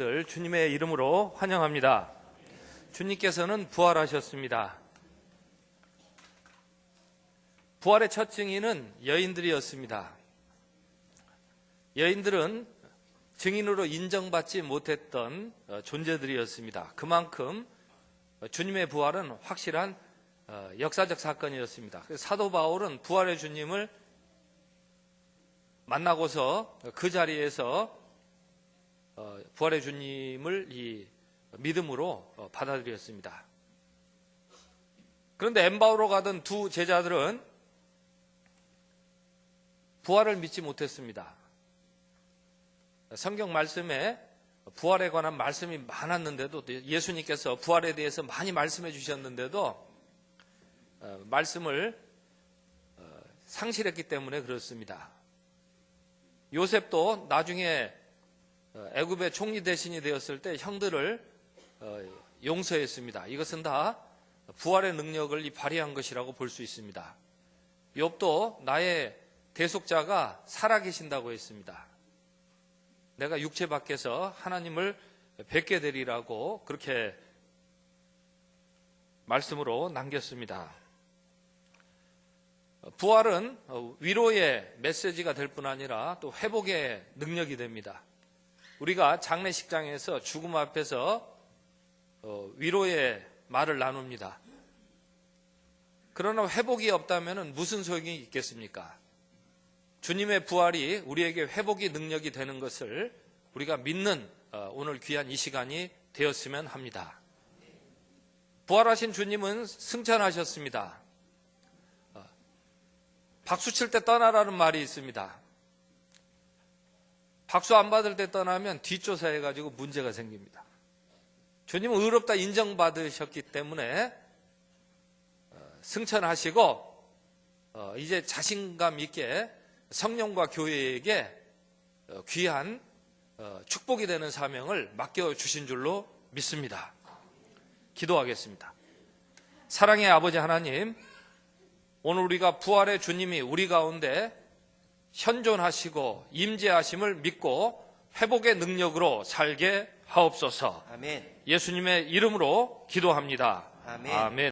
늘 주님의 이름으로 환영합니다. 주님께서는 부활하셨습니다. 부활의 첫 증인은 여인들이었습니다. 여인들은 증인으로 인정받지 못했던 어, 존재들이었습니다. 그만큼 어, 주님의 부활은 확실한 어, 역사적 사건이었습니다. 그래서 사도 바울은 부활의 주님을 만나고서 그 자리에서 어, 부활의 주님을 이 믿음으로 어, 받아들였습니다. 그런데 엠바오로 가던 두 제자들은 부활을 믿지 못했습니다. 성경 말씀에 부활에 관한 말씀이 많았는데도 예수님께서 부활에 대해서 많이 말씀해 주셨는데도 어, 말씀을 어, 상실했기 때문에 그렇습니다. 요셉도 나중에 어, 애굽의 총리 대신이 되었을 때 형들을 어, 용서했습니다. 이것은 다 부활의 능력을 이 발휘한 것이라고 볼 수 있습니다. 욥도 나의 대속자가 살아계신다고 했습니다. 내가 육체 밖에서 하나님을 뵙게 되리라고 그렇게 말씀으로 남겼습니다. 부활은 위로의 메시지가 될 뿐 아니라 또 회복의 능력이 됩니다. 우리가 장례식장에서 죽음 앞에서 어, 위로의 말을 나눕니다. 그러나 회복이 없다면 무슨 소용이 있겠습니까? 주님의 부활이 우리에게 회복의 능력이 되는 것을 우리가 믿는 어, 오늘 귀한 이 시간이 되었으면 합니다. 부활하신 주님은 승천하셨습니다. 어, 박수 칠 때 떠나라는 말이 있습니다. 박수 안 받을 때 떠나면 뒷조사해가지고 문제가 생깁니다. 주님은 의롭다 인정받으셨기 때문에 어, 승천하시고 어, 이제 자신감 있게 성령과 교회에게 어, 귀한 축복이 되는 사명을 맡겨 주신 줄로 믿습니다. 기도하겠습니다. 사랑의 아버지 하나님, 오늘 우리가 부활의 주님이 우리 가운데 현존하시고 임재하심을 믿고 회복의 능력으로 살게 하옵소서. 아멘. 예수님의 이름으로 기도합니다. 아멘. 아멘.